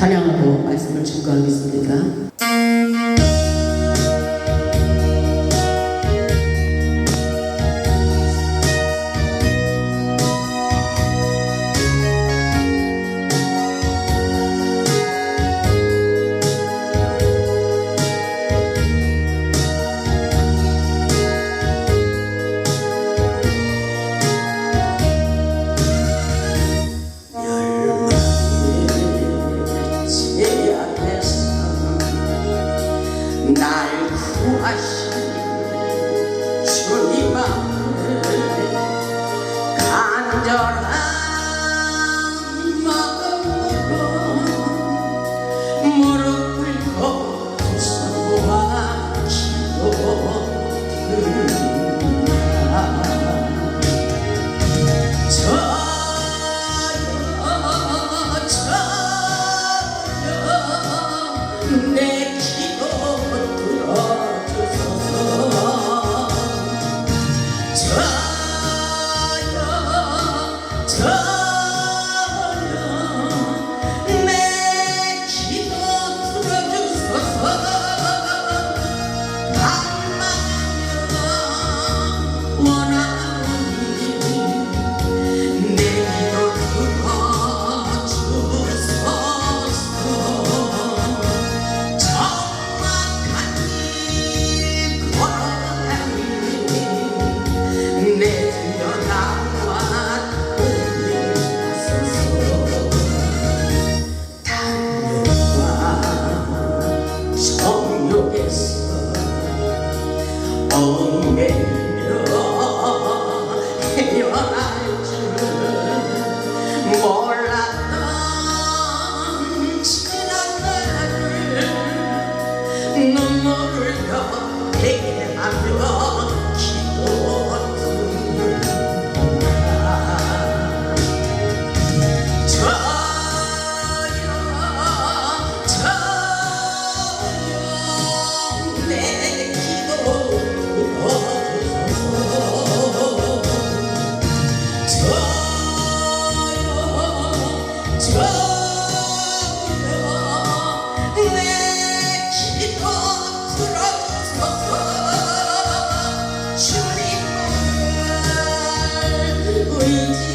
찬양하고 말씀을 증거하겠습니다. Deus. always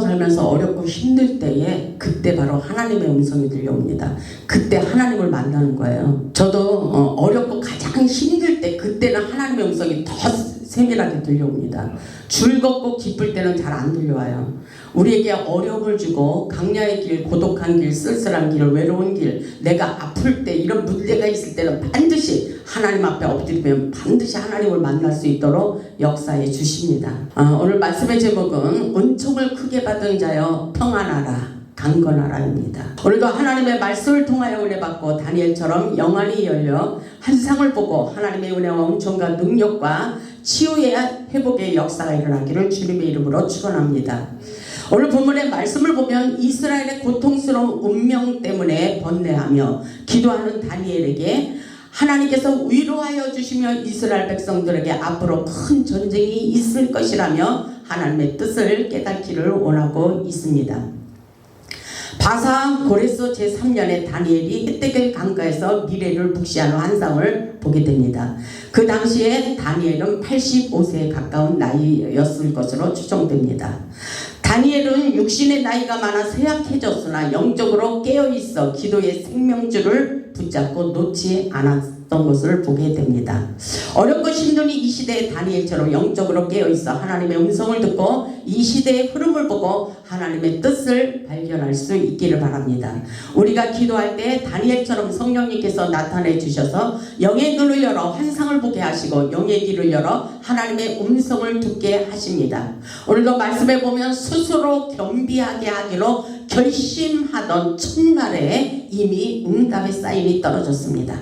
살면서 어렵고 힘들 때에 그때 바로 하나님의 음성이 들려옵니다. 그때 하나님을 만나는 거예요. 들려옵니다. 즐겁고 기쁠 때는 잘 안 들려와요. 우리에게 어려움을 주고 강야의 길, 고독한 길, 쓸쓸한 길, 외로운 길, 내가 아플 때 이런 문제가 있을 때는 반드시 하나님 앞에 엎드리면 반드시 하나님을 만날 수 있도록 역사해 주십니다. 아, 오늘 말씀의 제목은 은총을 크게 받은 자여 평안하라. 강건하라입니다. 오늘도 하나님의 말씀을 통하여 은혜 받고 다니엘처럼 영안이 열려 한 상을 보고 하나님의 은혜와 은총과 능력과 치유의 회복의 역사가 일어나기를 주님의 이름으로 축원합니다. 오늘 본문의 말씀을 보면 이스라엘의 고통스러운 운명 때문에 번뇌하며 기도하는 다니엘에게 하나님께서 위로하여 주시며 이스라엘 백성들에게 앞으로 큰 전쟁이 있을 것이라며 하나님의 뜻을 깨닫기를 원하고 있습니다. 바사왕 고레스 제3년에 다니엘이 헷대길 강가에서 미래를 묵시하는 환상을 보게 됩니다. 그 당시에 다니엘은 85세에 가까운 나이였을 것으로 추정됩니다. 다니엘은 육신의 나이가 많아 쇠약해졌으나 영적으로 깨어있어 기도의 생명줄을 붙잡고 놓지 않았던 것을 보게 됩니다. 어렵고 힘든 이 시대의 다니엘처럼 영적으로 깨어있어 하나님의 음성을 듣고 이 시대의 흐름을 보고 하나님의 뜻을 발견할 수 있기를 바랍니다. 우리가 기도할 때 다니엘처럼 성령님께서 나타내 주셔서 영의 눈을 열어 환상을 보게 하시고 영의 길을 열어 하나님의 음성을 듣게 하십니다. 오늘도 말씀해 보면 스스로 겸비하게 하기로 결심하던 첫날에 이미 응답의 사인이 떨어졌습니다.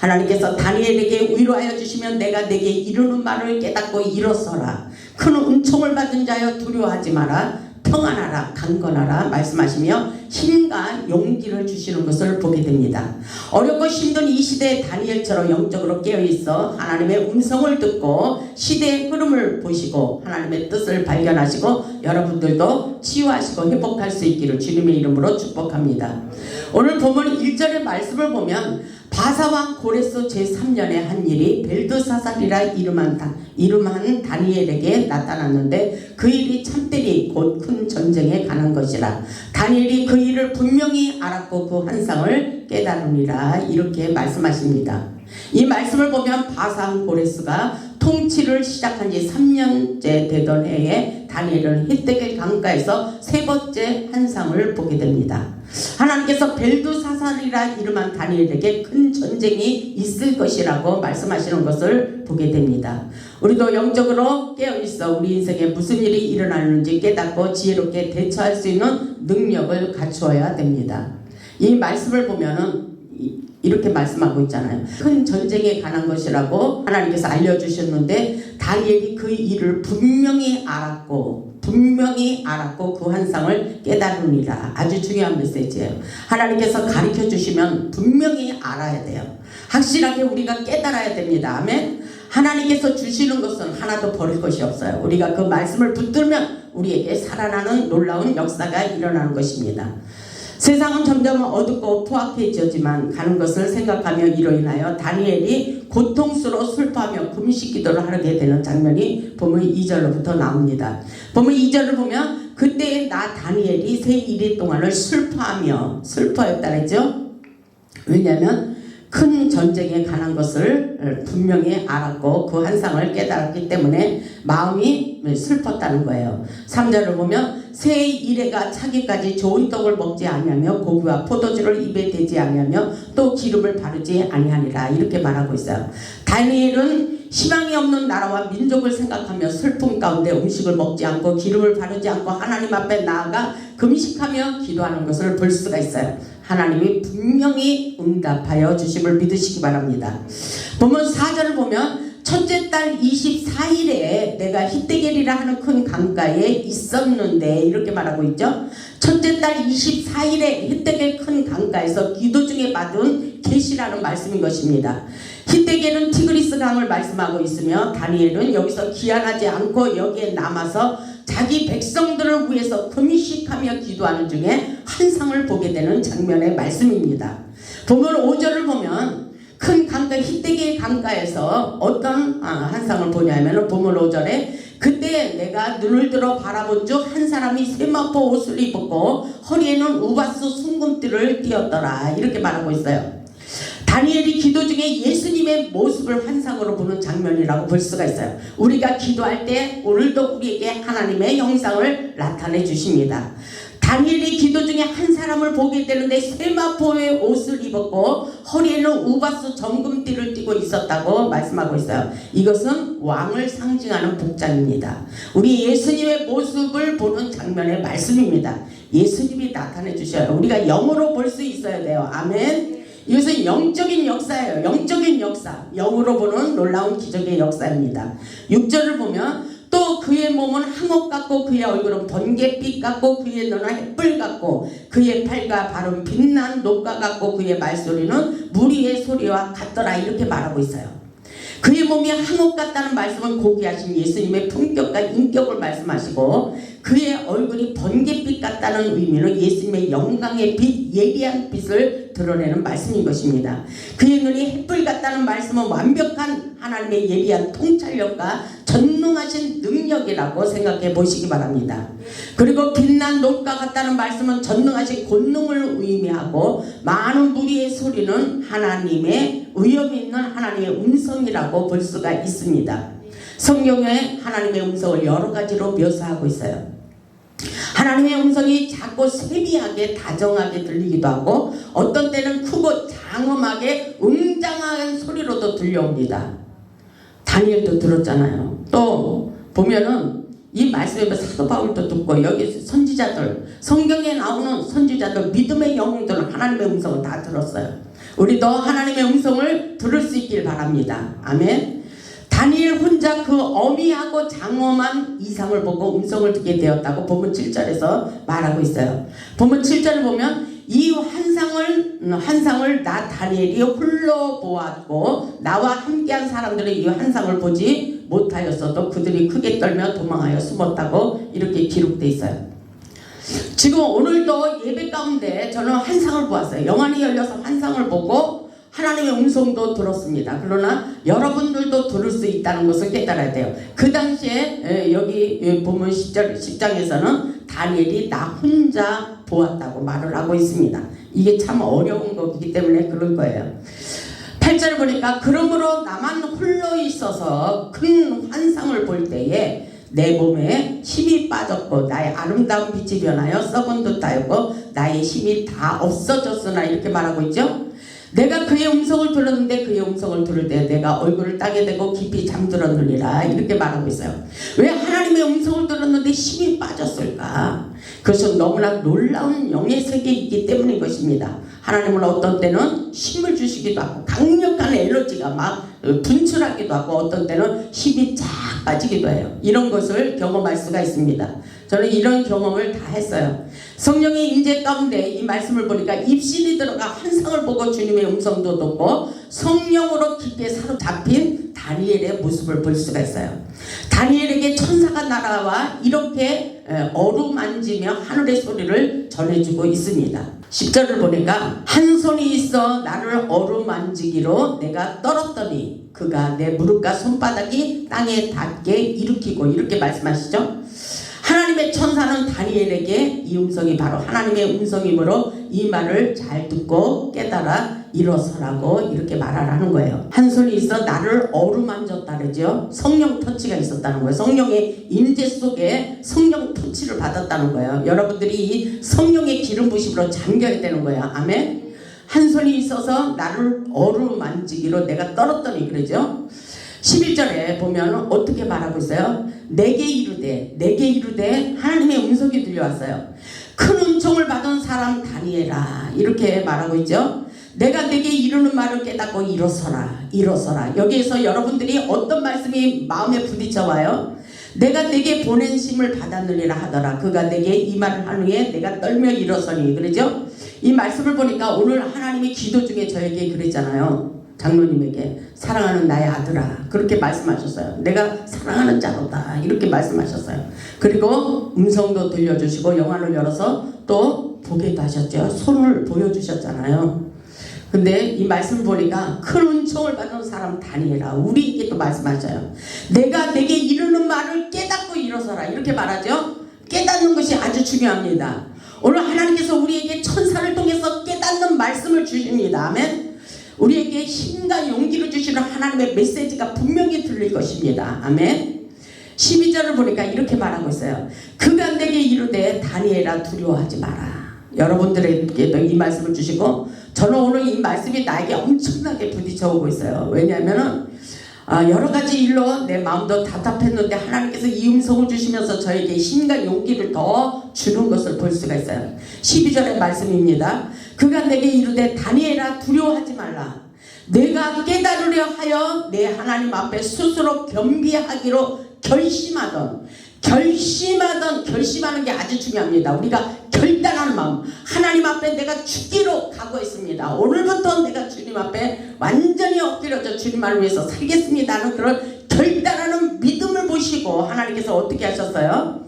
하나님께서 다니엘에게 위로하여 주시면 내가 내게 이르는 말을 깨닫고 일어서라. 큰 은총을 받은 자여 두려워하지 마라. 평안하라 강건하라 말씀하시며 힘과 용기를 주시는 것을 보게 됩니다. 어렵고 힘든 이 시대에 다니엘처럼 영적으로 깨어있어 하나님의 음성을 듣고 시대의 흐름을 보시고 하나님의 뜻을 발견하시고 여러분들도 치유하시고 회복할 수 있기를 주님의 이름으로 축복합니다. 오늘 보면 1절의 말씀을 보면 바사왕 고레스 제3년에 한 일이 벨드사살이라 이름한, 다, 이름한 다니엘에게 나타났는데 그 일이 참되리 곧큰 전쟁에 관한 것이라 다니엘이 그 일을 분명히 알았고 그 환상을 깨달으니라 이렇게 말씀하십니다. 이 말씀을 보면 바사왕 고레스가 통치를 시작한 지 3년째 되던 해에 다니엘은 헷되길 강가에서 세 번째 환상을 보게 됩니다. 하나님께서 벨두사살이라 이름한 다니엘에게 큰 전쟁이 있을 것이라고 말씀하시는 것을 보게 됩니다. 우리도 영적으로 깨어있어 우리 인생에 무슨 일이 일어나는지 깨닫고 지혜롭게 대처할 수 있는 능력을 갖추어야 됩니다. 이 말씀을 보면은 이렇게 말씀하고 있잖아요. 큰 전쟁에 관한 것이라고 하나님께서 알려주셨는데 다니엘이 그 일을 분명히 알았고 분명히 알았고 그 환상을 깨달으니라 아주 중요한 메시지예요. 하나님께서 가르쳐 주시면 분명히 알아야 돼요. 확실하게 우리가 깨달아야 됩니다. 아멘. 하나님께서 주시는 것은 하나도 버릴 것이 없어요. 우리가 그 말씀을 붙들면 우리에게 살아나는 놀라운 역사가 일어나는 것입니다. 세상은 점점 어둡고 포악해지지만 가는 것을 생각하며 이로 인하여 다니엘이 고통스러워 슬퍼하며 금식 기도를 하게 되는 장면이 보면 2절로부터 나옵니다. 보면 2절을 보면 그때 나 다니엘이 세 일이 동안을 슬퍼하며 슬퍼했다 그랬죠? 왜냐하면 큰 전쟁에 관한 것을 분명히 알았고 그 환상을 깨달았기 때문에 마음이 슬펐다는 거예요. 3절을 보면 새 이래가 차기까지 좋은 떡을 먹지 아니하며 고기와 포도주를 입에 대지 아니하며 또 기름을 바르지 아니하니라 이렇게 말하고 있어요. 다니엘은 희망이 없는 나라와 민족을 생각하며 슬픔 가운데 음식을 먹지 않고 기름을 바르지 않고 하나님 앞에 나아가 금식하며 기도하는 것을 볼 수가 있어요. 하나님이 분명히 응답하여 주심을 믿으시기 바랍니다. 보면 4절을 보면 첫째 달 24일에 내가 히데겔이라 하는 큰 강가에 있었는데 이렇게 말하고 있죠. 첫째 달 24일에 히데겔 큰 강가에서 기도 중에 받은 계시라는 말씀인 것입니다. 히데겔은 티그리스 강을 말씀하고 있으며 다니엘은 여기서 기한하지 않고 여기에 남아서 자기 백성들을 위해서 금식하며 기도하는 중에 환상을 보게 되는 장면의 말씀입니다. 보면 5절을 보면 큰 강가 히데겔 강가에서 어떤 아, 환상을 보냐면 보면 5절에 그때 내가 눈을 들어 바라본 중한 사람이 세마포 옷을 입었고 허리에는 우바스 순금띠를 띄었더라 이렇게 말하고 있어요. 다니엘이 기도 중에 예수님의 모습을 환상으로 보는 장면이라고 볼 수가 있어요. 우리가 기도할 때 오늘도 우리에게 하나님의 형상을 나타내 주십니다. 다니엘이 기도 중에 한 사람을 보게 되는데 세마포의 옷을 입었고 허리에는 우바스 정금띠를 띠고 있었다고 말씀하고 있어요. 이것은 왕을 상징하는 복장입니다. 우리 예수님의 모습을 보는 장면의 말씀입니다. 예수님이 나타내 주셔요. 우리가 영으로 볼 수 있어야 돼요. 아멘. 이것은 영적인 역사예요. 영적인 역사. 영으로 보는 놀라운 기적의 역사입니다. 6절을 보면 또 그의 몸은 항옥 같고 그의 얼굴은 번개빛 같고 그의 눈은 햇불 같고 그의 팔과 발은 빛난 녹과 같고 그의 말소리는 무리의 소리와 같더라 이렇게 말하고 있어요. 그의 몸이 항옥 같다는 말씀은 고귀하신 예수님의 품격과 인격을 말씀하시고 그의 얼굴이 번개빛 같다는 의미는 예수님의 영광의 빛, 예리한 빛을 드러내는 말씀인 것입니다. 그의 눈이 햇불 같다는 말씀은 완벽한 하나님의 예리한 통찰력과 전능하신 능력이라고 생각해 보시기 바랍니다. 그리고 빛난 녹과 같다는 말씀은 전능하신 권능을 의미하고 많은 무리의 소리는 하나님의 위험 있는 하나님의 음성이라고 볼 수가 있습니다. 성경에 하나님의 음성을 여러 가지로 묘사하고 있어요. 하나님의 음성이 작고 세미하게 다정하게 들리기도 하고 어떤 때는 크고 장엄하게 웅장한 소리로도 들려옵니다. 다니엘도 들었잖아요. 또 보면은 이 말씀에 뭐 사도 바울도 듣고 여기 선지자들 성경에 나오는 선지자들 믿음의 영웅들은 하나님의 음성을 다 들었어요. 우리도 하나님의 음성을 들을 수 있길 바랍니다. 아멘. 다니엘 혼자 그 어미하고 장엄한 이상을 보고 음성을 듣게 되었다고 본문 7절에서 말하고 있어요. 본문 7절을 보면 이 환상을 음, 환상을 나 다니엘이 홀로 보았고 나와 함께한 사람들은 이 환상을 보지 못하였어도 그들이 크게 떨며 도망하여 숨었다고 이렇게 기록돼 있어요. 지금 오늘도 예배 가운데 저는 환상을 보았어요. 영안이 열려서 환상을 보고 하나님의 음성도 들었습니다. 그러나 여러분들도 들을 수 있다는 것을 깨달아야 돼요. 그 당시에 에, 여기 에, 보면 10절, 10장에서는 다니엘이 나 혼자 보았다고 말을 하고 있습니다. 이게 참 어려운 거기 때문에 그럴 거예요. 8절 보니까 그러므로 나만 홀로 있어서 큰 환상을 볼 때에 내 몸에 힘이 빠졌고 나의 아름다운 빛이 변하여 썩은 듯 하였고 나의 힘이 다 없어졌으나 이렇게 말하고 있죠. 내가 그의 음성을 들었는데 그의 음성을 들을 때 내가 얼굴을 따게 되고 깊이 잠들었느니라 이렇게 말하고 있어요. 왜 하나님의 음성을 들었는데 힘이 빠졌을까? 그것은 너무나 놀라운 영의 세계에 있기 때문인 것입니다. 하나님은 어떤 때는 힘을 주시기도 하고 강력한 에너지가 막 분출하기도 하고 어떤 때는 힘이 쫙 빠지기도 해요. 이런 것을 경험할 수가 있습니다. 저는 이런 경험을 다 했어요. 성령의 임재 가운데 이 말씀을 보니까 입신이 들어가 환상을 보고 주님의 음성도 듣고 성령으로 깊게 사로잡힌 다니엘의 모습을 볼 수가 있어요. 다니엘에게 천사가 날아와 이렇게 어루만지며 하늘의 소리를 전해주고 있습니다. 10절을 보니까 한 손이 있어 나를 어루만지기로 내가 떨었더니 그가 내 무릎과 손바닥이 땅에 닿게 일으키고 이렇게 말씀하시죠. 하나님의 천사는 다니엘에게 이 음성이 바로 하나님의 음성이므로 이 말을 잘 듣고 깨달아 일어서라고 이렇게 말하라는 거예요. 한 손이 있어 나를 어루만졌다 그러죠. 성령 터치가 있었다는 거예요. 성령의 임재 속에 성령 터치를 받았다는 거예요. 여러분들이 이 성령의 기름 부심으로 잠겨야 되는 거예요. 아멘. 한 손이 있어서 나를 어루만지기로 내가 떨었더니 그러죠. 11절에 보면 어떻게 말하고 있어요? 내게 이르되 내게 이르되 하나님의 음성이 들려왔어요. 큰 은총을 받은 사람 다니엘아 이렇게 말하고 있죠. 내가 내게 이르는 말을 깨닫고 일어서라 일어서라 여기에서 여러분들이 어떤 말씀이 마음에 부딪혀 와요? 내가 내게 보낸 심을 받았느니라 하더라 그가 내게 이 말을 한 후에 내가 떨며 일어서니 그러죠? 이 말씀을 보니까 오늘 하나님이 기도 중에 저에게 그랬잖아요. 장로님에게 사랑하는 나의 아들아 그렇게 말씀하셨어요. 내가 사랑하는 자로다 이렇게 말씀하셨어요. 그리고 음성도 들려주시고 영화를 열어서 또 보게도 하셨죠. 손을 보여주셨잖아요. 근데 이 말씀을 보니까 큰 은총을 받은 사람 다니엘아 우리에게 또 말씀하셔요. 내가 내게 이르는 말을 깨닫고 일어서라 이렇게 말하죠. 깨닫는 것이 아주 중요합니다. 오늘 하나님께서 우리에게 천사를 통해서 깨닫는 말씀을 주십니다. 아멘. 우리에게 힘과 용기를 주시는 하나님의 메시지가 분명히 들릴 것입니다. 아멘. 12절을 보니까 이렇게 말하고 있어요. 그가 내게 이르되 다니엘아 두려워하지 마라. 여러분들에게도 이 말씀을 주시고 저는 오늘 이 말씀이 나에게 엄청나게 부딪혀 오고 있어요. 왜냐하면은 아, 여러 가지 일로 내 마음도 답답했는데 하나님께서 이 음성을 주시면서 저에게 힘과 용기를 더 주는 것을 볼 수가 있어요. 12절의 말씀입니다. 그가 내게 이르되 다니엘아 두려워하지 말라. 내가 깨달으려 하여 내 하나님 앞에 스스로 겸비하기로 결심하던 결심하던 결심하는 게 아주 중요합니다. 우리가 결단하는 마음 하나님 앞에 내가 죽기로 각오했습니다. 오늘부터 내가 주님 앞에 완전히 엎드려져 주님만을 위해서 살겠습니다 하는 그런 결단하는 믿음을 보시고 하나님께서 어떻게 하셨어요?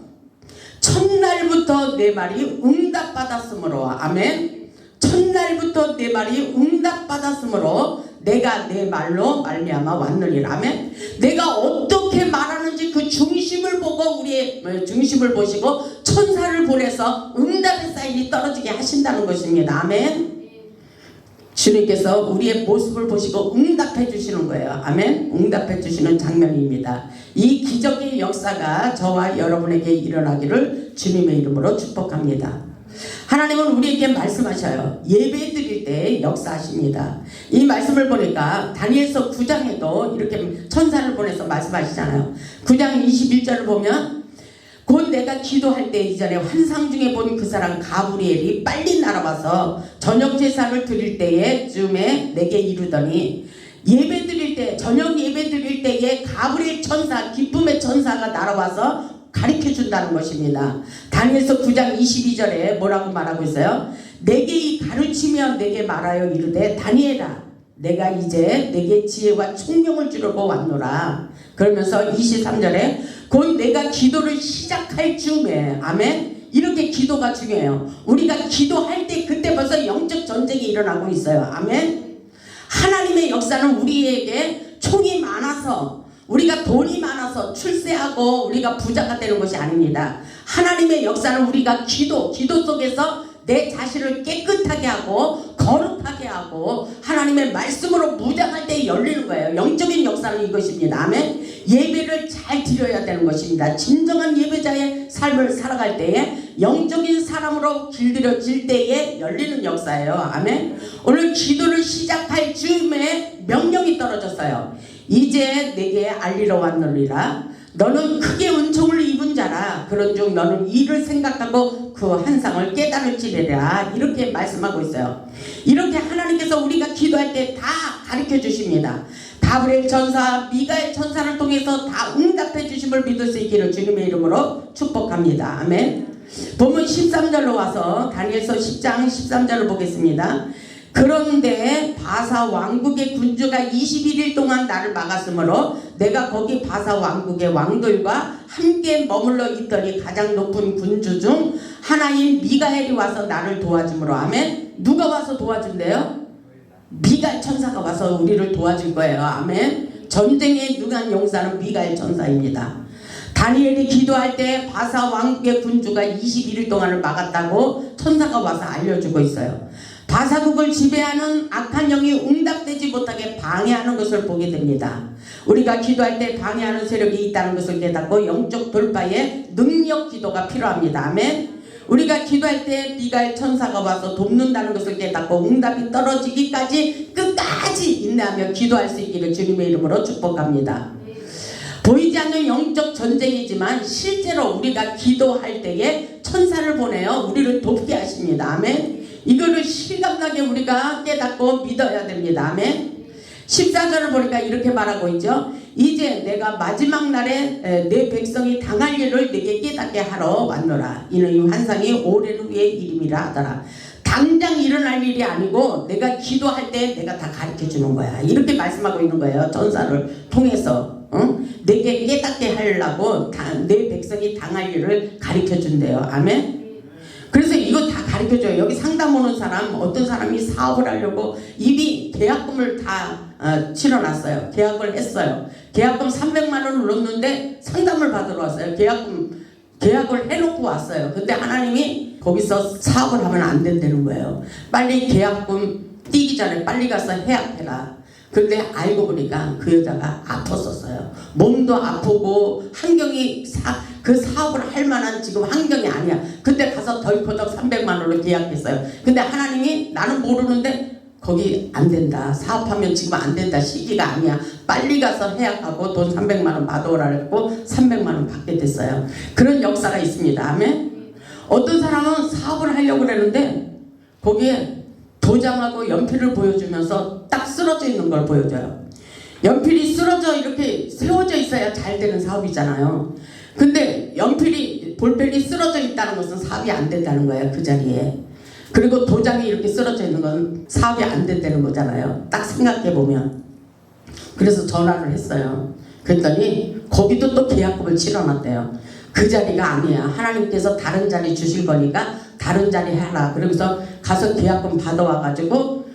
첫날부터 내 말이 응답받았으므로 아멘 첫날부터 내 말이 응답받았으므로 내가 내 말로 말미암아 왔느니라 아멘 내가 어떻게 말하는지 그 중심을 보고 우리의 어, 중심을 보시고 천사를 보내서 응답의 사인이 떨어지게 하신다는 것입니다 아멘 주님께서 우리의 모습을 보시고 응답해 주시는 거예요. 아멘. 응답해 주시는 장면입니다. 이 기적의 역사가 저와 여러분에게 일어나기를 주님의 이름으로 축복합니다. 하나님은 우리에게 말씀하셔요. 예배 드릴 때 역사하십니다. 이 말씀을 보니까 다니엘서 9장에도 이렇게 천사를 보내서 말씀하시잖아요. 9장 21절을 보면 곧 내가 기도할 때 이전에 환상 중에 본 그 사람 가브리엘이 빨리 날아와서 저녁 제사를 드릴 때에 쯤에 내게 이르더니 예배 드릴 때 저녁 예배 드릴 때에 가브리엘 천사 기쁨의 천사가 날아와서 가르쳐 준다는 것입니다. 다니엘서 9장 22절에 뭐라고 말하고 있어요? 내게 이 가르치며 내게 말하여 이르되 다니엘아 내가 이제 내게 지혜와 총명을 주려고 왔노라. 그러면서 23절에 곧 내가 기도를 시작할 즈음에 아멘. 이렇게 기도가 중요해요. 우리가 기도할 때 그때 벌써 영적 전쟁이 일어나고 있어요. 아멘. 하나님의 역사는 우리에게 총이 많아서 우리가 돈이 많아서 출세하고 우리가 부자가 되는 것이 아닙니다. 하나님의 역사는 우리가 기도, 기도 속에서 내 자신을 깨끗하게 하고 거룩하게 하고 하나님의 말씀으로 무장할 때 열리는 거예요. 영적인 역사는 이것입니다. 아멘. 예배를 잘 드려야 되는 것입니다. 진정한 예배자의 삶을 살아갈 때에 영적인 사람으로 길들여질 때에 열리는 역사예요. 아멘. 오늘 기도를 시작할 즈음에 명령이 떨어졌어요. 이제 내게 알리러 왔느니라. 너는 크게 은총을 입은 자라. 그런즉 너는 이를 생각하고 그 한상을 깨달을지래라. 이렇게 말씀하고 있어요. 이렇게 하나님께서 우리가 기도할 때 다 가르쳐 주십니다. 다브렐 천사, 미가엘 천사를 통해서 다 응답해 주심을 믿을 수 있기를 주님의 이름으로 축복합니다. 아멘. 본문 13절로 와서 다니엘서 10장 13절을 보겠습니다. 그런데 바사 왕국의 군주가 21일 동안 나를 막았으므로 내가 거기 바사 왕국의 왕들과 함께 머물러 있더니 가장 높은 군주 중 하나인 미가엘이 와서 나를 도와주므로 아멘. 누가 와서 도와준대요? 미가엘 천사가 와서 우리를 도와줄 거예요. 아멘. 전쟁에 능한 용사는 미가엘 천사입니다. 다니엘이 기도할 때 바사 왕국의 군주가 21일 동안을 막았다고 천사가 와서 알려주고 있어요. 바사국을 지배하는 악한 영이 응답되지 못하게 방해하는 것을 보게 됩니다. 우리가 기도할 때 방해하는 세력이 있다는 것을 깨닫고 영적 돌파에 능력 기도가 필요합니다. 아멘. 우리가 기도할 때 미가엘 천사가 와서 돕는다는 것을 깨닫고 응답이 떨어지기까지 끝까지 인내하며 기도할 수 있기를 주님의 이름으로 축복합니다. 보이지 않는 영적 전쟁이지만 실제로 우리가 기도할 때에 천사를 보내어 우리를 돕게 하십니다. 아멘. 이거를 실감나게 우리가 깨닫고 믿어야 됩니다. 아멘. 14절을 보니까 이렇게 말하고 있죠. 이제 내가 마지막 날에 에, 내 백성이 당할 일을 내게 깨닫게 하러 왔노라. 이는 이 환상이 오랜 후의 일임이라 하더라. 당장 일어날 일이 아니고 내가 기도할 때 내가 다 가르쳐 주는 거야. 이렇게 말씀하고 있는 거예요. 전사를 통해서. 응? 내게 깨닫게 하려고 다- 내 백성이 당할 일을 가르쳐 준대요. 아멘. 그래서 이거 다 가르쳐줘요. 여기 상담 오는 사람 어떤 사람이 사업을 하려고 이미 계약금을 다 어, 치러놨어요. 계약을 했어요. 계약금 300만 원을 넣었는데 상담을 받으러 왔어요. 계약금 계약을 해놓고 왔어요. 근데 하나님이 거기서 사업을 하면 안 된다는 거예요. 빨리 계약금 뛰기 전에 빨리 가서 해약해라. 근데 알고 보니까 그 여자가 아팠었어요. 몸도 아프고 환경이 사, 그 사업을 할 만한 지금 환경이 아니야. 그때 가서 덜커덕 300만 원을 계약했어요. 근데 하나님이 나는 모르는데 거기 안 된다. 사업하면 지금 안 된다. 시기가 아니야. 빨리 가서 해약하고 돈 300만 원 받아오라 그랬고 300만 원 받게 됐어요. 그런 역사가 있습니다. 아멘. 어떤 사람은 사업을 하려고 그랬는데 거기에 도장하고 연필을 보여주면서 딱 쓰러져 있는 걸 보여줘요. 연필이 쓰러져 이렇게 세워져 있어야 잘 되는 사업이잖아요. 근데 연필이 볼펜이 쓰러져 있다는 것은 사업이 안 된다는 거예요. 그 자리에. 그리고 도장이 이렇게 쓰러져 있는 건 사업이 안 된다는 거잖아요. 딱 생각해 보면. 그래서 전화를 했어요. 그랬더니 거기도 또 계약금을 치러놨대요. 그 자리가 아니야. 하나님께서 다른 자리 주실 거니까 다른 자리 해라. 그러면서 가서 계약금 받아와가지고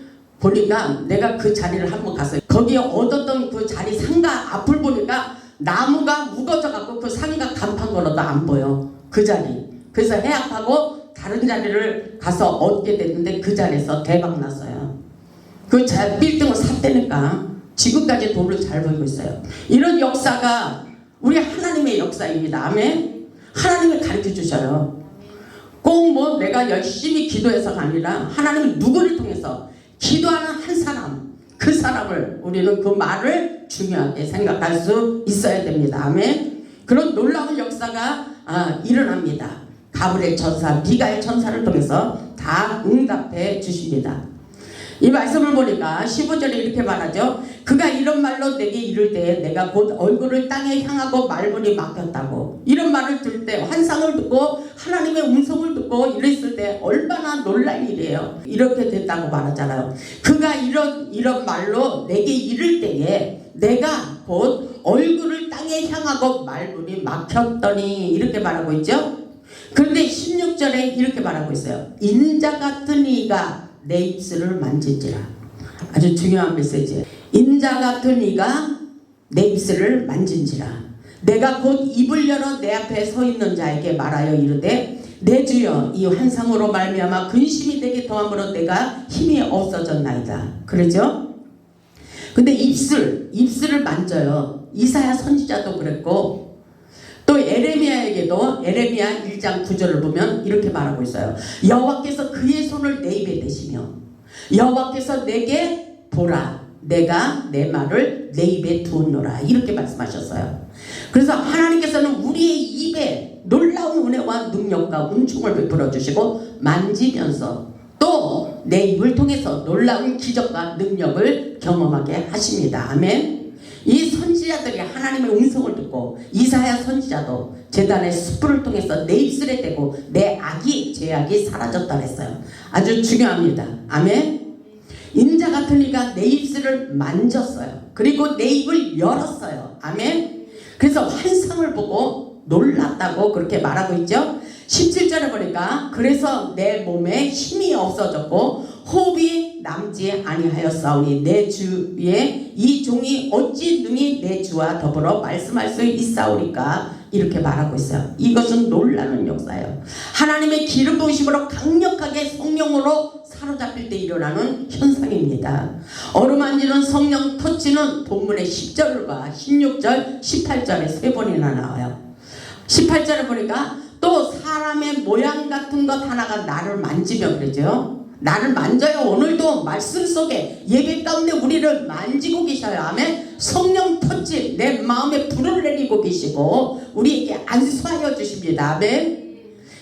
보니까 내가 그 자리를 한번 갔어요. 거기에 얻었던 그 자리 상가 앞을 보니까 나무가 무거져 갖고 그 상가 간판 걸어도 안 보여. 그 자리. 그래서 해약하고 다른 자리를 가서 얻게 됐는데 그 자리에서 대박 났어요. 그 자, 빌딩을 샀다니까 지금까지 돈을 잘 벌고 있어요. 이런 역사가 우리 하나님의 역사입니다. 아멘. 하나님을 가르쳐 주셔요. 꼭 뭐 내가 열심히 기도해서가 아니라 하나님은 누구를 통해서 기도하는 한 사람 그 사람을 우리는 그 말을 중요하게 생각할 수 있어야 됩니다. 아멘. 그런 놀라운 역사가 아, 일어납니다. 가브리엘 천사, 미가엘 천사를 통해서 다 응답해 주십니다. 이 말씀을 보니까 15절에 이렇게 말하죠. 그가 이런 말로 내게 이를 때 내가 곧 얼굴을 땅에 향하고 말문이 막혔다고. 이런 말을 들을 때 환상을 듣고 하나님의 음성을 듣고 이랬을 때 얼마나 놀랄 일이에요. 이렇게 됐다고 말하잖아요. 그가 이런 이런 말로 내게 이를 때에 내가 곧 얼굴을 땅에 향하고 말문이 막혔더니 이렇게 말하고 있죠. 그런데 16절에 이렇게 말하고 있어요. 인자 같은 이가 내 입술을 만진지라. 아주 중요한 메시지예요. 인자 같은 이가 내 입술을 만진지라. 내가 곧 입을 열어 내 앞에 서 있는 자에게 말하여 이르되 내 주여 이 환상으로 말미암아 근심이 되게 더함으로 내가 힘이 없어졌나이다. 그러죠? 근데 입술, 입술을 만져요. 이사야 선지자도 그랬고 또 에레미야에게도 에레미야 1장 9절을 보면 이렇게 말하고 있어요. 여호와께서 그의 손을 내 입에 대시며 여호와께서 내게 보라 내가 내 말을 내 입에 두었노라 이렇게 말씀하셨어요. 그래서 하나님께서는 우리의 입에 놀라운 은혜와 능력과 은총을 베풀어 주시고 만지면서 또 내 입을 통해서 놀라운 기적과 능력을 경험하게 하십니다. 아멘. 이 선지자들이 하나님의 음성을 듣고 이사야 선지자도 재단의 숯불을 통해서 내 입술에 대고 내 악이 죄악이 사라졌다 했어요. 아주 중요합니다. 아멘. 인자 같은 이가 내 입술을 만졌어요. 그리고 내 입을 열었어요. 아멘. 그래서 환상을 보고 놀랐다고 그렇게 말하고 있죠. 17절에 보니까 그래서 내 몸에 힘이 없어졌고 호흡이 남지 아니하였사오니 내 주에 이 종이 어찌 능히 내 주와 더불어 말씀할 수 있사오리까 이렇게 말하고 있어요. 이것은 놀라는 역사예요. 하나님의 기름 부으심으로 강력하게 성령으로 사로잡힐 때 일어나는 현상입니다. 어루만지는 성령 터치는 본문의 10절과 16절, 18절에 세 번이나 나와요. 18절에 보니까 또 사람의 모양 같은 것 하나가 나를 만지며 그러죠. 나를 만져요. 오늘도 말씀 속에 예배 가운데 우리를 만지고 계셔요. 아멘. 성령 터치 내 마음에 불을 내리고 계시고 우리에게 안수하여 주십니다. 아멘.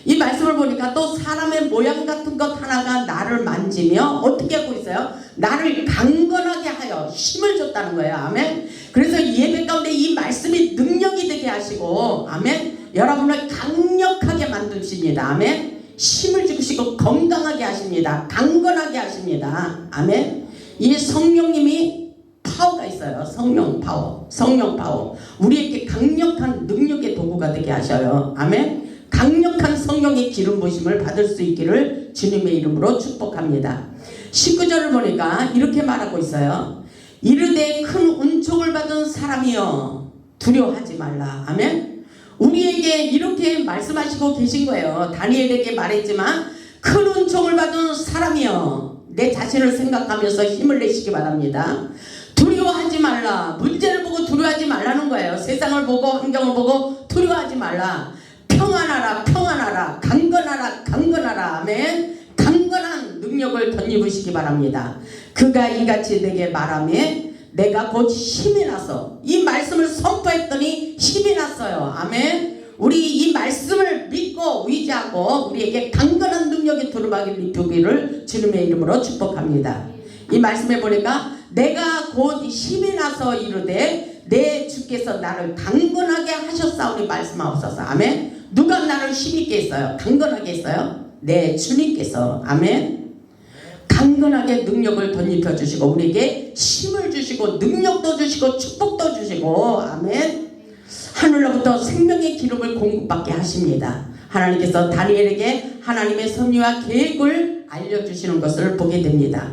이 말씀을 보니까 또 사람의 모양 같은 것 하나가 나를 만지며 어떻게 하고 있어요? 나를 강건하게 하여 힘을 줬다는 거예요. 아멘. 그래서 예배 가운데 이 말씀이 능력이 되게 하시고 아멘. 여러분을 강력하게 만드십니다. 아멘. 힘을 주시고 건강하게 하십니다. 강건하게 하십니다. 아멘. 이 성령님이 파워가 있어요. 성령 파워. 성령 파워. 우리에게 강력한 능력의 도구가 되게 하셔요. 아멘. 강력한 성령의 기름 부심을 받을 수 있기를 주님의 이름으로 축복합니다. 19절을 보니까 이렇게 말하고 있어요. 이르되 큰 은총을 받은 사람이여 두려워하지 말라. 아멘. 우리에게 이렇게 말씀하시고 계신 거예요. 다니엘에게 말했지만 큰 은총을 받은 사람이여 내 자신을 생각하면서 힘을 내시기 바랍니다. 두려워하지 말라. 문제를 보고 두려워하지 말라는 거예요. 세상을 보고 환경을 보고 두려워하지 말라. 평안하라, 평안하라, 강건하라, 강건하라. 아멘. 강건한 능력을 덧입으시기 바랍니다. 그가 이같이 내게 말하며 내가 곧 힘이 나서 이 말씀을 선포했더니 힘이 났어요. 아멘. 우리 이 말씀을 믿고 의지하고 우리에게 강건한 능력이 두루마기를 입히기를 주님의 이름으로 축복합니다. 이 말씀에 보니까 내가 곧 힘이 나서 이르되 내 주께서 나를 강건하게 하셨사오니 말씀하옵소서. 아멘. 누가 나를 힘있게 했어요? 강건하게 했어요? 내 주님께서. 아멘. 강건하게 능력을 덧입혀 주시고 우리에게 힘을 주시고 능력도 주시고 축복도 주시고 아멘. 하늘로부터 생명의 기름을 공급받게 하십니다. 하나님께서 다니엘에게 하나님의 섭리와 계획을 알려주시는 것을 보게 됩니다.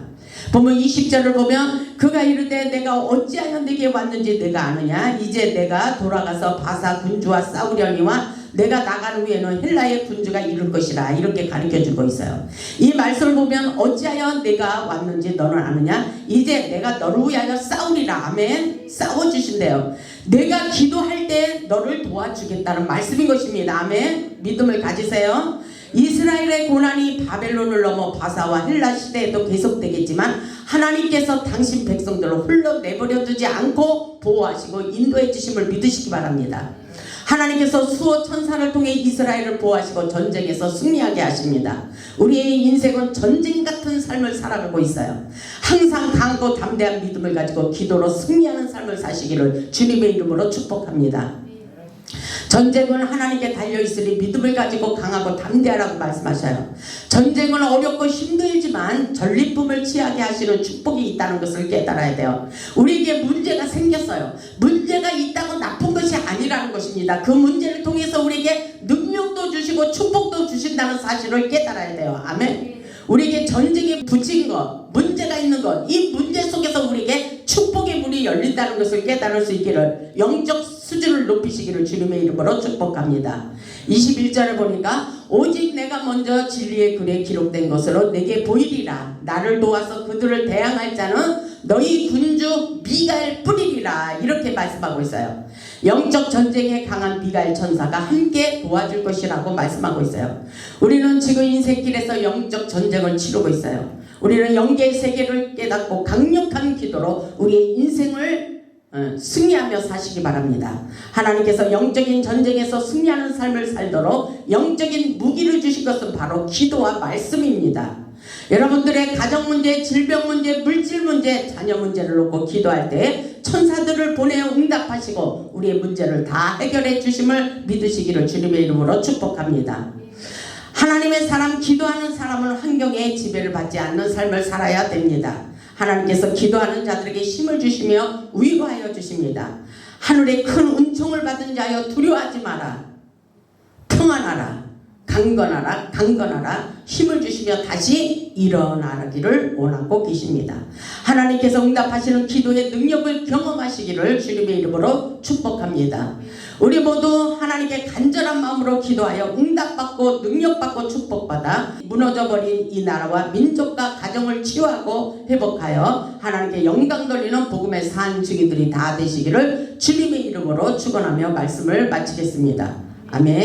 보면 20절을 보면 그가 이르되 내가 어찌하여 내게 왔는지 내가 아느냐 이제 내가 돌아가서 바사 군주와 싸우려니와 내가 나간 후에는 헬라의 군주가 이룰 것이라 이렇게 가르쳐 주고 있어요. 이 말씀을 보면 어찌하여 내가 왔는지 너는 아느냐 이제 내가 너를 위하여 싸우리라 아멘 싸워 주신대요. 내가 기도할 때 너를 도와주겠다는 말씀인 것입니다. 아멘 믿음을 가지세요. 이스라엘의 고난이 바벨론을 넘어 바사와 헬라 시대에도 계속되겠지만 하나님께서 당신 백성들을 홀로 내버려 두지 않고 보호하시고 인도해 주심을 믿으시기 바랍니다. 하나님께서 수호 천사를 통해 이스라엘을 보호하시고 전쟁에서 승리하게 하십니다. 우리의 인생은 전쟁 같은 삶을 살아가고 있어요. 항상 강하고 담대한 믿음을 가지고 기도로 승리하는 삶을 사시기를 주님의 이름으로 축복합니다. 전쟁은 하나님께 달려 있으니 믿음을 가지고 강하고 담대하라고 말씀하셔요. 전쟁은 어렵고 힘들지만 전리품을 취하게 하시는 축복이 있다는 것을 깨달아야 돼요. 우리에게 문제가 생겼어요. 문제가 것이 아니라는 것입니다. 그 문제를 통해서 우리에게 능력도 주시고 축복도 주신다는 사실을 깨달아야 돼요. 아멘. 우리에게 전쟁에 붙인 것, 문제가 있는 것, 이 문제 속에서 우리에게 축복의 문이 열린다는 것을 깨달을 수 있기를 영적 수준을 높이시기를 주님의 이름으로 축복합니다. 21절을 보니까 오직 내가 먼저 진리의 글에 기록된 것으로 내게 보이리라. 나를 도와서 그들을 대항할 자는 너희 군주 미가엘 뿌리리라. 이렇게 말씀하고 있어요. 영적 전쟁에 강한 미가엘 천사가 함께 도와줄 것이라고 말씀하고 있어요. 우리는 지금 인생길에서 영적 전쟁을 치르고 있어요. 우리는 영계의 세계를 깨닫고 강력한 기도로 우리의 인생을 어, 승리하며 사시기 바랍니다. 하나님께서 영적인 전쟁에서 승리하는 삶을 살도록 영적인 무기를 주신 것은 바로 기도와 말씀입니다. 여러분들의 가정 문제, 질병 문제, 물질 문제, 자녀 문제를 놓고 기도할 때 천사들을 보내어 응답하시고 우리의 문제를 다 해결해 주심을 믿으시기를 주님의 이름으로 축복합니다. 하나님의 사람, 기도하는 사람은 환경에 지배를 받지 않는 삶을 살아야 됩니다. 하나님께서 기도하는 자들에게 힘을 주시며 위로하여 주십니다. 하늘의 큰 은총을 받은 자여 두려워하지 마라. 평안하라. 강건하라. 강건하라. 힘을 주시며 다시 일어나기를 원하고 계십니다. 하나님께서 응답하시는 기도의 능력을 경험하시기를 주님의 이름으로 축복합니다. 우리 모두 하나님께 간절한 마음으로 기도하여 응답받고 능력받고 축복받아 무너져버린 이 나라와 민족과 가정을 치유하고 회복하여 하나님께 영광 돌리는 복음의 산 증인들이 다 되시기를 주님의 이름으로 축원하며 말씀을 마치겠습니다. 아멘.